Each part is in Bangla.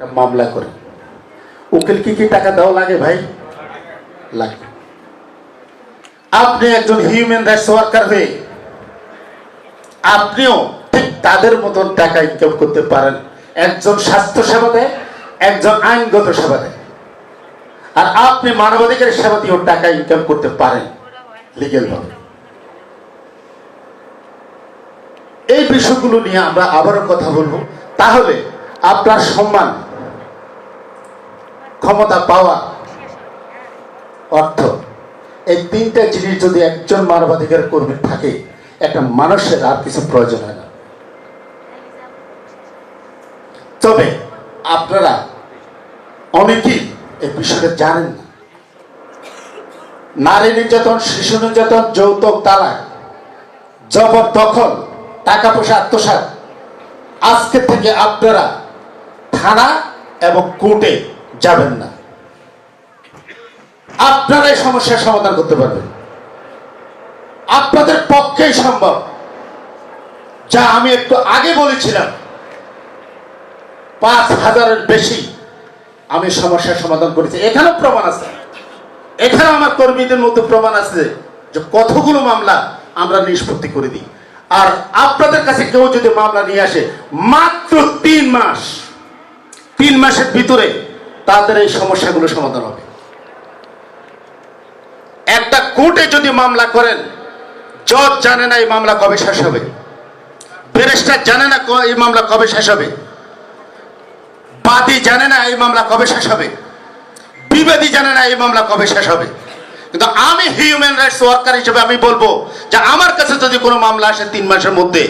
একটা মামলা করে। উকিল কি কি টাকা দেওয়া লাগে ভাই? লাগে। আপনি একজন হিউম্যান রাইটস ওয়ার্কার হয়ে আপনিও ঠিক তাদের মতন টাকা ইনকাম করতে পারেন। একজন স্বাস্থ্য সেবা দেয় একজন আইনগত সেবা দেয় আর আপনি মানবাধিকারের সেবা দিয়েও টাকা ইনকাম করতে পারেন লিগেল ভাবে এই বিষয়গুলো নিয়ে আমরা আবারও কথা বলব। তাহলে আপনার সম্মান ক্ষমতা পাওয়া অর্থ। এই তিনটা জিনিস যদি একজন মানবাধিকার কর্মী থাকে, একটা মানুষের আর কিছু প্রয়োজন হয় না। তবে আপনারা অনেকেই এই বিষয়টা জানেন না। নারী নির্যাতন, শিশু নির্যাতন, যৌতুক, তালাক জবরদখল টাকা পয়সা, আত্মসাৎ। আজকে থেকে আপনারা থানা এবং কোর্টে যাবেন না। আপনারা এই সমস্যার সমাধান করতে পারবেন। আপনাদের পক্ষেই সম্ভব। যা আমি একটু আগে বলেছিলাম, পাঁচ হাজারের বেশি আমি সমস্যার সমাধান করেছি। এখানেও প্রমাণ আছে। এখানে আমার কর্মীদের মধ্যে প্রমাণ আছে যে কতগুলো মামলা আমরা নিষ্পত্তি করে দিই। আর আপনাদের কাছে কেউ যদি মামলা নিয়ে আসে, মাত্র তিন মাস, তিন মাসের ভিতরে তাদের এই সমস্যাগুলো সমাধান হবে। একটা কোর্টে যদি মামলা করেন, জজ জানে না এই মামলা কবে শেষ হবে। ব্যারিস্টার জানে না এই মামলা কবে শেষ হবে। বাদী জানে না এই মামলা কবে শেষ হবে। বিবাদী জানে না এই মামলা কবে শেষ হবে। কিন্তু আমি হিউম্যান রাইটস ওয়ার্কার হিসেবে আমি বলব যে আমার কাছে যদি কোনো মামলা আসে তিন মাসের মধ্যে,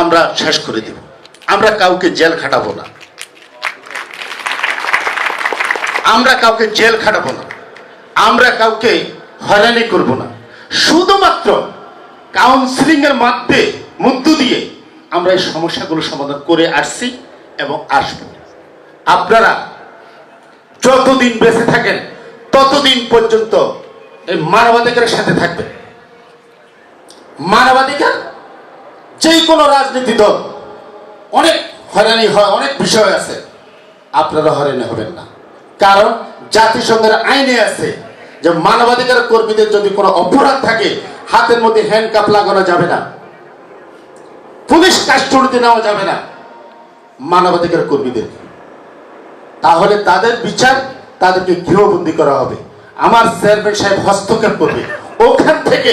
আমরা শেষ করে দেব। আমরা কাউকে জেল খাটাবো না। আমরা কাউকে জেল খাটাবো না। আমরা কাউকে হয়রানি করব না। শুধুমাত্র কাউন্সিলিং এর মধ্যে মধ্য দিয়ে আমরা এই সমস্যাগুলো সমাধান করে আসছি এবং আসব। আপনারা যতদিন বেঁচে থাকেন, ততদিন পর্যন্ত এই মানবাধিকারের সাথে থাকবেন। মানবাধিকার যে কোনো রাজনীতি দল, অনেক হয়রানি হয়, অনেক বিষয় আছে। আপনারা হয়রানি হবেন না। কারণ জাতিসংঘের আইনে আছে যে মানবাধিকার কর্মীদের যদি কোনো অপরাধ থাকে, হাতের মধ্যে হ্যান্ডকাপ লাগানো যাবে না। পুলিশ কাস্টডিতে নেওয়া যাবে না মানবাধিকার কর্মীদের তাহলে তাদের বিচার তাদেরকে গৃহবন্দী করা হবে। আমার চেয়ারম্যান সাহেব হস্তক্ষেপ করবে। ওখান থেকে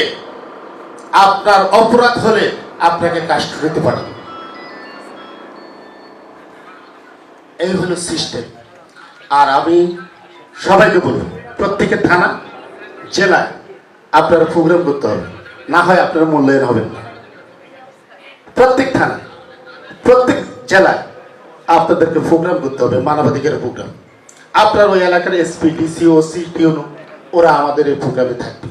আপনার অপরাধ হলে আপনাকে কাস্টডিতে পাঠাবে। এই হলো সিস্টেম আর আমি সবাইকে বলব প্রত্যেকের থানা জেলায় আপনারা প্রোগ্রাম করতে হবে। না হয় আপনারা মূল্যায়ন হবেন না। প্রত্যেক থানা, প্রত্যেক জেলায় আপনাদেরকে প্রোগ্রাম করতে হবে মানবাধিকারের প্রোগ্রাম আপনার ওই এলাকার এসপি ডিসি ওসি টিউনো ওরা আমাদের এই প্রোগ্রামে থাকবে।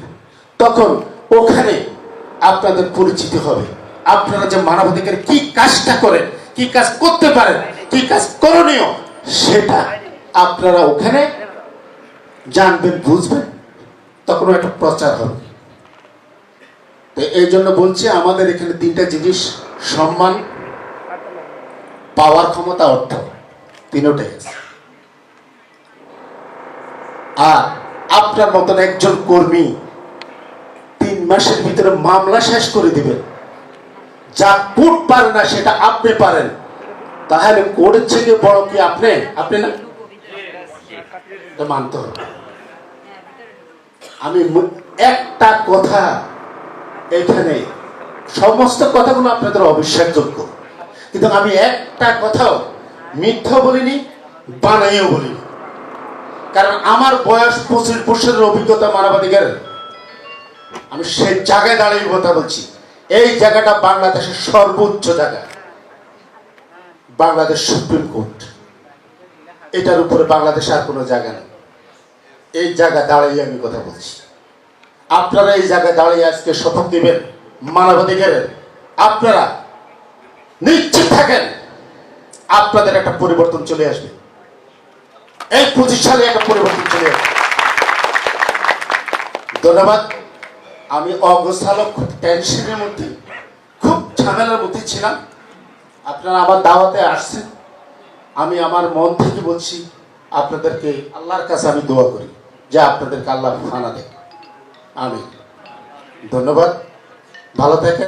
তখন ওখানে আপনাদের পরিচিতি হবে। আপনারা যে মানবাধিকারে কি কাজটা করেন, কি কাজ করতে পারেন, কি কাজ করণীয়, সেটা আপনারা ওখানে জানবেন, বুঝবেন তখন একটা প্রচার হবে। তো এই জন্য বলছি, আমাদের এখানে তিনটা জিনিস, সম্মান, পাওয়ার ক্ষমতা, অর্থ, তিনটাই আছে। আর আপনার মতন একজন কর্মী তিন মাসের ভিতরে মামলা শেষ করে দিবেন। যা কোর্ট পারে না, সেটা আপনি পারেন। তাহলে কোর্টের থেকে বড় কি আপনি? আপনি না? মানতে হবে। আমি একটা কথা এখানে সমস্ত কথাগুলো আপনাদের অবিশ্বাসযোগ্য। কিন্তু আমি একটা কথাও মিথ্যা বলিনি বানাইও বলিনি। কারণ আমার বয়স পঁচিশ বছরের অভিজ্ঞতা মানবাধিকারের আমি সেই জায়গায় দাঁড়িয়ে কথা বলছি। এই জায়গাটা বাংলাদেশের সর্বোচ্চ জায়গা। Bangladesh supreme court. এটার উপরে বাংলাদেশে আর কোনো জায়গা নেই। এই জায়গা দাঁড়িয়ে আমি কথা বলছি। আপনারা এই জায়গায় দাঁড়িয়ে আজকে শপথ দিবেন মানবাধিকারের। আপনারা নিশ্চিত থাকেন, আপনাদের একটা পরিবর্তন চলে আসবে। এই পঁচিশ সালে একটা পরিবর্তন চলে আসবে। ধন্যবাদ। আমি অগোছালো টেনশনের মধ্যে খুব ঝামেলার মধ্যে ছিলাম। আপনারা আমার দাওয়াতে আসছেন। আমি আমার মন থেকে বলছি, আপনাদেরকে আল্লাহর কাছে আমি দোয়া করি, যা আপনাদেরকে আল্লাহ ফানা দেয় আমি ধন্যবাদ। ভালো থাকেন।